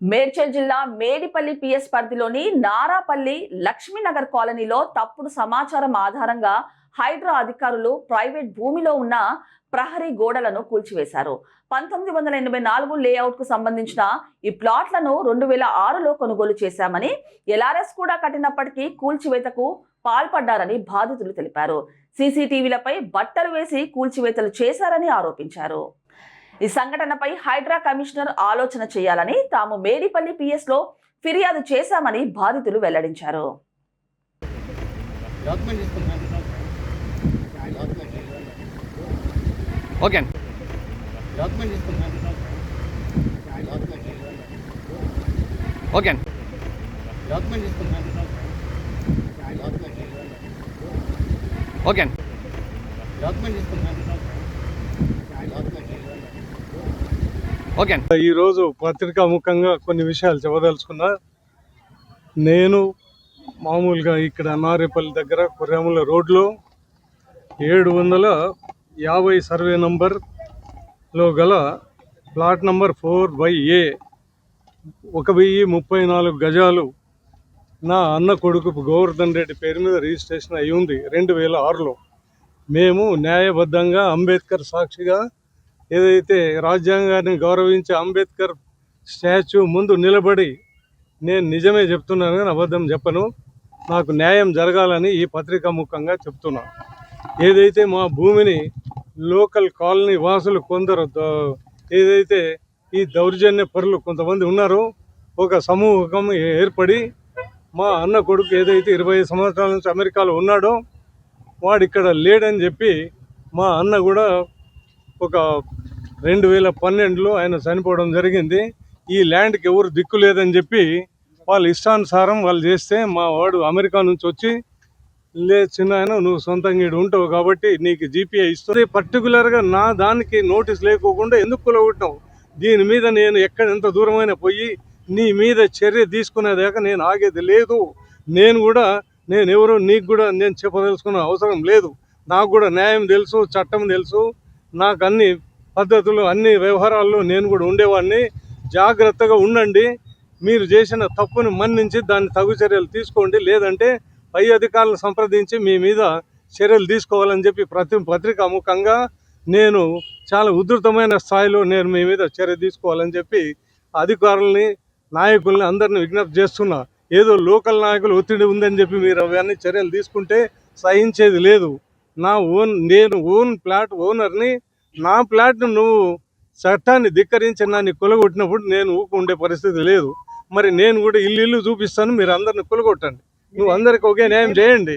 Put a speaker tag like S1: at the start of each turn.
S1: మేడ్చల్ జిల్లా మేడిపల్లి పిఎస్ పరిధిలోని నారాపల్లి లక్ష్మీనగర్ కాలనీలో తప్పుడు సమాచారం ఆధారంగా హైడ్రా అధికారులు ప్రైవేట్ భూమిలో ఉన్న ప్రహరీ గోడలను కూల్చివేశారు. పంతొమ్మిది వందల ఎనభై నాలుగు లేఅవుట్కు సంబంధించిన ఈ ప్లాట్లను రెండు వేల ఆరులో కొనుగోలు చేశామని ఎల్ఆర్ఎస్ కూడా కట్టినప్పటికీ కూల్చివేతకు పాల్పడ్డారని బాధితులు తెలిపారు. సీసీటీవీలపై బట్టలు వేసి కూల్చివేతలు చేశారని ఆరోపించారు. ఈ సంఘటనపై హైడ్రా కమిషనర్ ఆలోచన చేయాలని తాము మేడిపల్లి పిఎస్లో ఫిర్యాదు చేశామని బాధితులు వెల్లడించారు.
S2: ఓకే. ఓకే.
S3: తీసుకున్నాను
S2: ఓకే. ఓకే అండి.
S4: ఈరోజు పత్రికా ముఖంగా కొన్ని విషయాలు చెప్పదలుచుకున్నా. నేను మామూలుగా ఇక్కడ నారేపల్లి దగ్గర కుర్రాముల రోడ్లో ఏడు వందల యాభై సర్వే నంబర్లో గల plot number four by A ఒక వెయ్యి ముప్పై నాలుగు గజాలు నా అన్న కొడుకు గోవర్ధన్ రెడ్డి పేరు మీద రిజిస్ట్రేషన్ అయి ఉంది రెండు వేల ఆరులో. మేము న్యాయబద్ధంగా అంబేద్కర్ సాక్షిగా ఏదైతే రాజ్యాంగాన్ని గౌరవించే అంబేద్కర్ స్టాచ్యూ ముందు నిలబడి నేను నిజమే చెప్తున్నాను కానీ అబద్ధం చెప్పను. నాకు న్యాయం జరగాలని ఈ పత్రిక ముఖంగా చెప్తున్నాను ఏదైతే మా భూమిని లోకల్ కాలనీ వాసులు కొందరు ఏదైతే ఈ దౌర్జన్య పరులు కొంతమంది ఉన్నారో ఒక సమూహం ఏర్పడి మా అన్న కొడుకు ఏదైతే ఇరవై సంవత్సరాల నుంచి అమెరికాలో ఉన్నాడో వాడు ఇక్కడ లేడని చెప్పి మా అన్న కూడా ఒక రెండు వేల పన్నెండులో ఆయన చనిపోవడం జరిగింది. ఈ ల్యాండ్కి ఎవరు దిక్కు లేదని చెప్పి వాళ్ళ ఇష్టానుసారం వాళ్ళు చేస్తే మా వాడు అమెరికా నుంచి వచ్చి లే చిన్న ఆయన నువ్వు సొంతంగా ఈడు ఉంటావు కాబట్టి నీకు జీపీఐ ఇస్తుంది పర్టికులర్గా నా దానికి నోటీస్ లేకోకుండా ఎందుకు కులగొట్టినావు దీని మీద నేను ఎక్కడ ఎంత దూరమైన పోయి నీ మీద చర్య తీసుకునేదాకా నేను ఆగేది లేదు. నేను కూడా నేను ఎవరో నీకు కూడా నేను చెప్పదలుచుకున్న అవసరం లేదు. నాకు కూడా న్యాయం తెలుసు చట్టం తెలుసు. నాకు అన్ని పద్ధతులు అన్ని వ్యవహారాల్లో నేను కూడా ఉండేవాడిని. జాగ్రత్తగా ఉండండి. మీరు చేసిన తప్పును మన్నించి దాన్ని తగు చర్యలు తీసుకోండి. లేదంటే పై అధికారులను సంప్రదించి మీ మీద చర్యలు తీసుకోవాలని చెప్పి ప్రతి పత్రికాముఖంగా నేను చాలా ఉధృతమైన స్థాయిలో నేను మీ మీద చర్య తీసుకోవాలని చెప్పి అధికారుల్ని నాయకుల్ని అందరిని విజ్ఞప్తి చేస్తున్నా. ఏదో లోకల్ నాయకులు ఒత్తిడి ఉందని చెప్పి మీరు అవన్నీ చర్యలు తీసుకుంటే సహించేది లేదు. నా ఓన్ నేను ఓన్ ప్లాట్ ఓనర్ని నా ప్లాట్ను నువ్వు చట్టాన్ని ధిక్కరించి నన్ను కొలగొట్టినప్పుడు నేను ఊకుండే పరిస్థితి లేదు. మరి నేను కూడా ఇల్లు ఇల్లు చూపిస్తాను మీరు అందరిని కొలగొట్టండి. నువ్వు అందరికి ఒకే న్యాయం చేయండి.